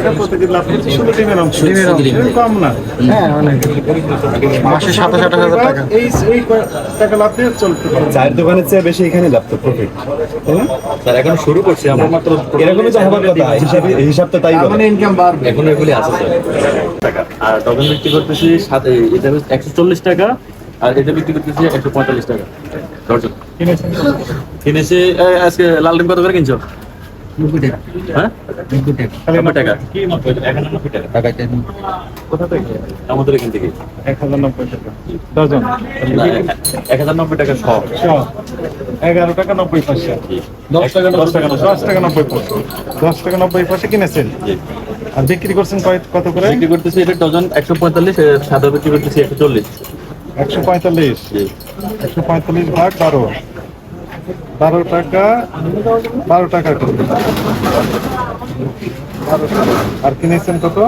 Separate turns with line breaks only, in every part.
টাকা প্রতিদিন লাভ করছে। শুধু ডিমের অংশ।
ডিমের অংশ।
এর কম না।
হ্যাঁ অনেক। মাসে সাতাশ আঠাশ হাজার টাকা।
এই এই টাকা লাভ দিয়ে চলতে পারে।
চায়ের দোকানের চেয়ে বেশি এখানে লাভ তো প্রফিট
স্যার এখন শুরু করছি। আমরা মাত্র
এরকমই তো হবার কথা। হিসাবে হিসাব তো তাই বলে।
ইনকাম বাড়বে।
এখন এগুলি আছে টাকা। আর ডজন বিক্রি করতেছি সাত এটা একশো চল্লিশ টাকা আর এটা বিক্রি করতেছি একশো পঁয়তাল্লিশ টাকা। কিনেছে? আজকে লাল ডিম কত করে কিনছো? আমাদের এখান থেকে।
এক হাজার নব্বই টাকা। ডজন
এক হাজার নব্বই টাকা
শ। এগারো টাকা নব্বই পয়সা।
দশ টাকা
দশ টাকা দশ টাকা নব্বই পয়সা। দশ টাকা নব্বই পয়সা কিনেছেন। আর বিক্রি করছেন কয়- কত করে?
বিক্রি করতেছি এটা ডজন একশো পঁয়তাল্লিশ সাদা বিক্রি করতেছি একশো চল্লিশ।
একশো পঁয়তাল্লিশ। একশো পঁয়তাল্লিশ ভাগ বারো। বারো টাকা বারো টাকা করে। আর কিনেছেন কত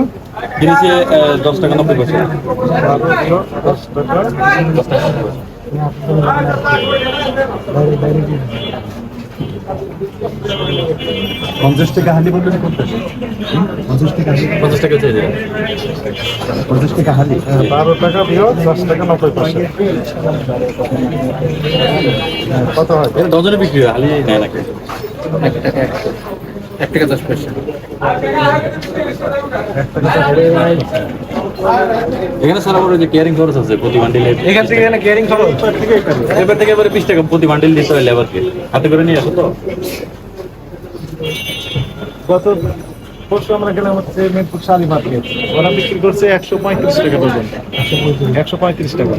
কিনেছি দশ টাকা নব্বই পয়সা
দশ টাকা
দশ টাকা।
পঞ্চাশ টাকা হালি বললেন করতে পঞ্চাশ টাকা হালি।
পঞ্চাশ টাকা চাই
পঞ্চাশ টাকা হালি।
বারো টাকা বিয়োগ দশ টাকা নব্বই পয়সা। হ্যাঁ, কত হয়?
ডজনে বিক্রি হয় হালি নেয় নাকি?
এক টাকা। দশ পয়সা
এখানে আমার ওই যে কেয়ারিং খরচ আছে প্রতি বান্ডিলে
এখান থেকে এখানে কেয়ারিং খরচ
এবার থেকে এবারে বিশ টাকা প্রতি বান্ডিল দিতে হয় লেবারকে হাতে করে নিয়ে আসো তো।
গত আমরা গেলাম হচ্ছে মার্কেট। ওরা বিক্রি করছে একশো পঁয়ত্রিশ টাকা একশো পঁয়ত্রিশ টাকা।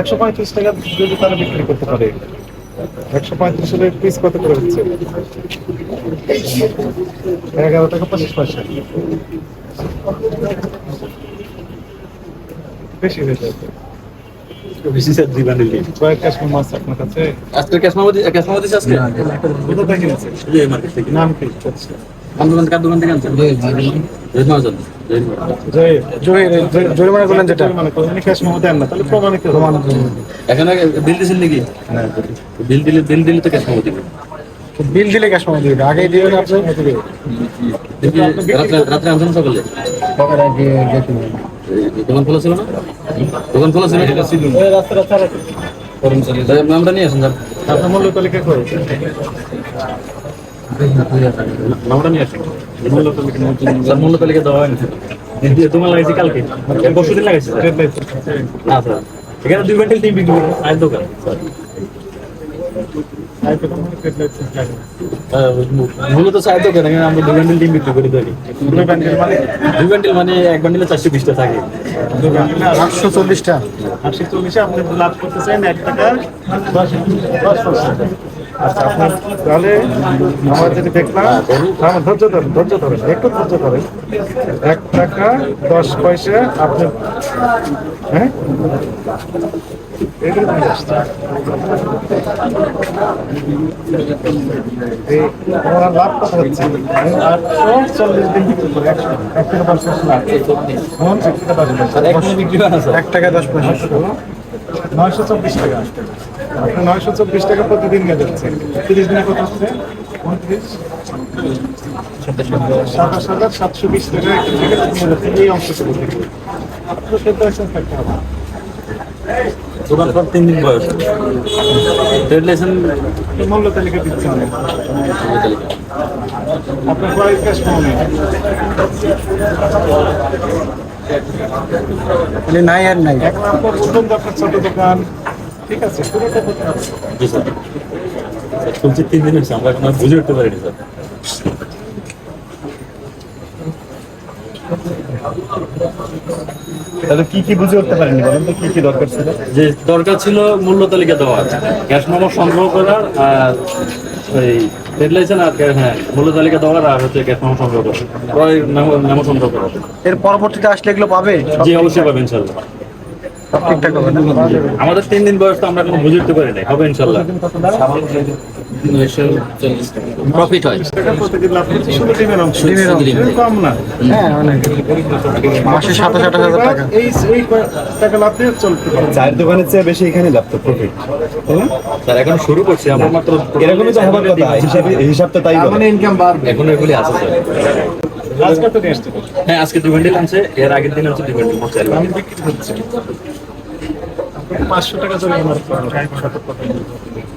একশো পঁয়ত্রিশ টাকা যদি তারা বিক্রি করতে পারে। একশো পঁয়ত্রিশ হলে পিস কত করে হচ্ছে? এগারো টাকা পঁচিশ পয়সা। বেশি হয়ে যাবে তো।
বেশি স্যার
কয়েক কাশ্মীর মাছ আপনার কাছে?
আজকে? আজকে
কোথা থেকে কিনেছে
এই মার্কেট থেকে।
নাম কি? আচ্ছা।
আন্দোলন কার দোকান থেকে আনছেন? জয় মহাজন।
জরিমানা করলেন যেটা।
মানে কোন ক্যাশ মেমো না তাহলে প্রমাণিত
এখানে বিল দিয়েছেন নাকি? বিল দিলে বিল দিলে তো ক্যাশ মামা দিবে।
বিল দিলে ক্যাশ পাবো দিবে। আপনি
রাত্রে আনছেন সকালে? দোকান খোলা ছিল না? দোকান খোলা ছিল? এটা ছিল নামটা নিয়ে আসেন স্যার
আপনার মূল্য তালিকা
নামটা নিয়ে আসেন মূল্য তালিকা স্যার মূল্য তালিকা দেওয়া তোমার লাগাইছি কালকে পরশু দিন লাগাইছি না স্যার এখানে দুই বান্ডিল টিম বিক্রি করি আয়ের দোকান মূলত চায়ের দোকান এখানে আমরা দুই বান্ডিল টিম বিক্রি করি ধরি
দুই বান্ডিল মানে
মানে এক বান্ডিলে চারশো বিশটা থাকে
আটশো চল্লিশটা
আটশো চল্লিশে আপনি লাভ করতেছেন এক টাকা আচ্ছা আপনার তাহলে আমার যেটা দেখলাম আমার ধৈর্য ধরেন ধৈর্য ধরেন একটু ধৈর্য ধরেন। এক টাকা দশ পয়সা আপনি হ্যাঁ? লাভ কত হচ্ছে আটশো চল্লিশ দিন বিক্রি করে একশো এক টাকা দশ পয়সা এক টাকা দশ পয়সা নয়শো চব্বিশ টাকা। নয়শো চব্বিশ টাকা প্রতিদিন নিয়ে যাচ্ছেন তিরিশ দিনে কত হচ্ছে? উনত্রিশ? সাতাশ হাজার সাতশো বিশ টাকা এই অংশটুকু থেকে। আপনার সেদ্ধ লাইসেন্স থাকতে হবে।
দোকান তিন দিন বয়স। ট্রেড লাইসেন্স
মূল্য তালিকা দিচ্ছেন না। আপনার কয়েক ক্যাশ
মানে নাই। আর নাই।
এক নম্বর আপনার ছোট দোকান। ঠিক আছে পুরোটা করতে হবে।
জি স্যার। স্যার শুনছি তিন দিন আমরা এখন বুঝে উঠতে পারিনি স্যার।
তাহলে কি কি বুঝে উঠতে পারেননি বলেন তো কি কি দরকার ছিল?
যে দরকার ছিল মূল্য তালিকা দেওয়া ক্যাশ মেমো সংগ্রহ করার আর ওই ট্রেড লাইসেন্স আর হ্যাঁ মূল্য তালিকা দেওয়ার আর হচ্ছে ক্যাশ মেমো সংগ্রহ করা ক্রয় মেমো মেমো সংগ্রহ করা
এর পরবর্তীতে আসলে এগুলো পাবে?
জি অবশ্যই পাবেন ইনশাল্লাহ আমাদের তিন দিন বয়স তো আমরা কোনো বুঝে উঠতে পারি নাই। হবে ইনশাল্লাহ।
প্রফিট হয়।
না।
মাসে সাতাশ আঠাশ হাজার টাকা।
এই টাকা লাভ দিয়ে চলতে
চায়ের দোকানের চেয়ে বেশি এখানে লাভ তো প্রফিট
স্যার এখন শুরু করছি আমরা। মাত্র
এরকমই তো হবার কথা। হিসাবে হিসাব তো তাই বলে।
ইনকাম বাড়বে।
এখন এগুলি আছে স্যার।
আজ কত নিয়ে আসতে পারবে
হ্যাঁ আজকে দুই বান্ডিল আনছে এর আগের দিন হচ্ছে দুই।
বিক্রি করছি। পাঁচশো টাকা চলে আমার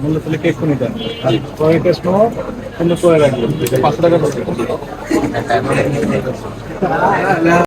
মূল্য তাহলে কেক খুনি দেন পরে টেস্ট নেব কিন্তু পরে রাখবেন পাঁচশো টাকা